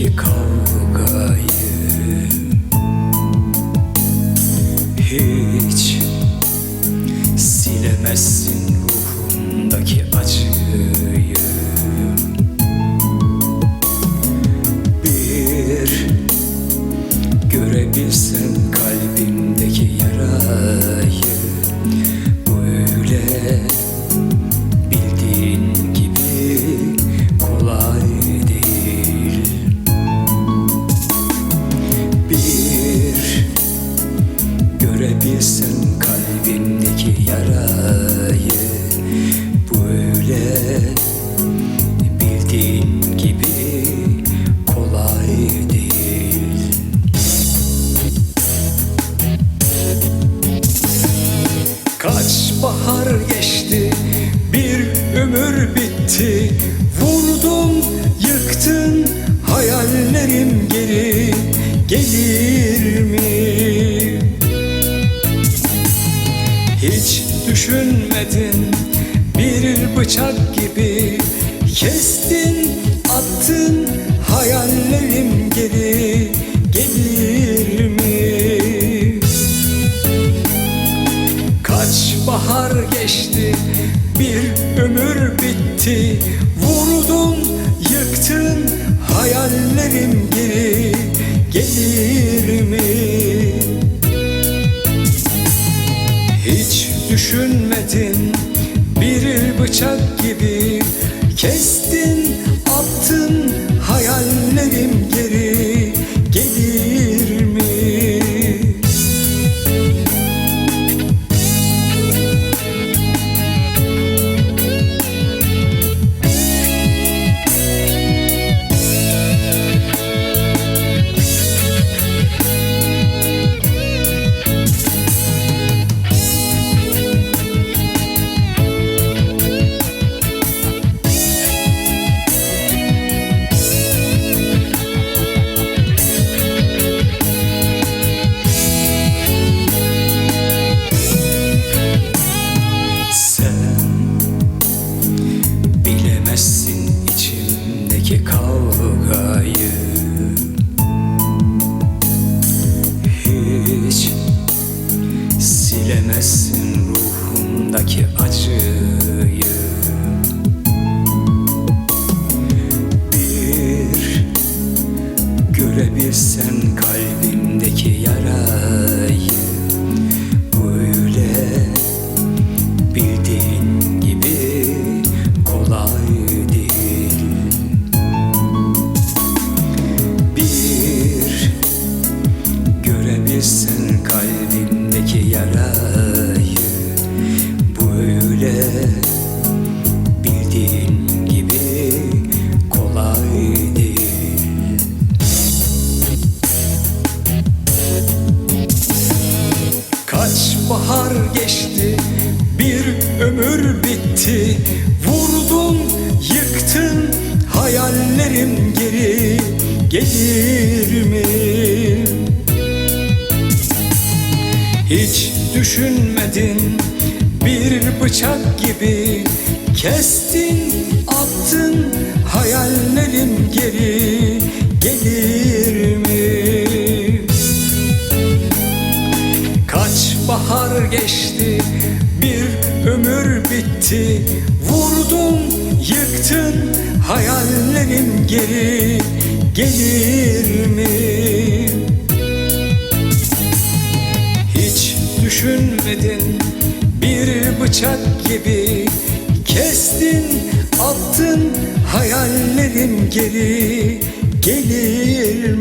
ki kavgayı. Hiç silemezsin ruhumdaki acıyı. Bir görebilsem kalbimdeki yarayı Böyle bildiğin gibi kolay değil. Kaç bahar geçti, bir ömür bitti. Vurdun, yıktın, hayallerim geri. Gelir Hiç düşünmedin, bir bıçak gibi Kestin, attın, hayallerim geri gelir mi? Kaç bahar geçti, bir ömür bitti Vurdun, yıktın, hayallerim geri gelir mi? Düşünmedin, bir bıçak gibi Kestin, attın, kavgayı Hiç silemezsin ruhumdaki acıyı. Bir görebilsen kalbimdeki yarayı Böyle bildiğin gibi kolay değil. Kaç bahar geçti, bir ömür bitti. Vurdun, yıktın, hayallerim geri. Gelir mi? Hiç düşünmedin, bir bıçak gibi Kestin, attın, hayallerim geri gelir mi? Kaç bahar geçti, bir ömür bitti Vurdun, yıktın, hayallerim geri gelir mi? Düşünmedin, bir bıçak gibi Kestin, attın, hayallerim geri. Gelir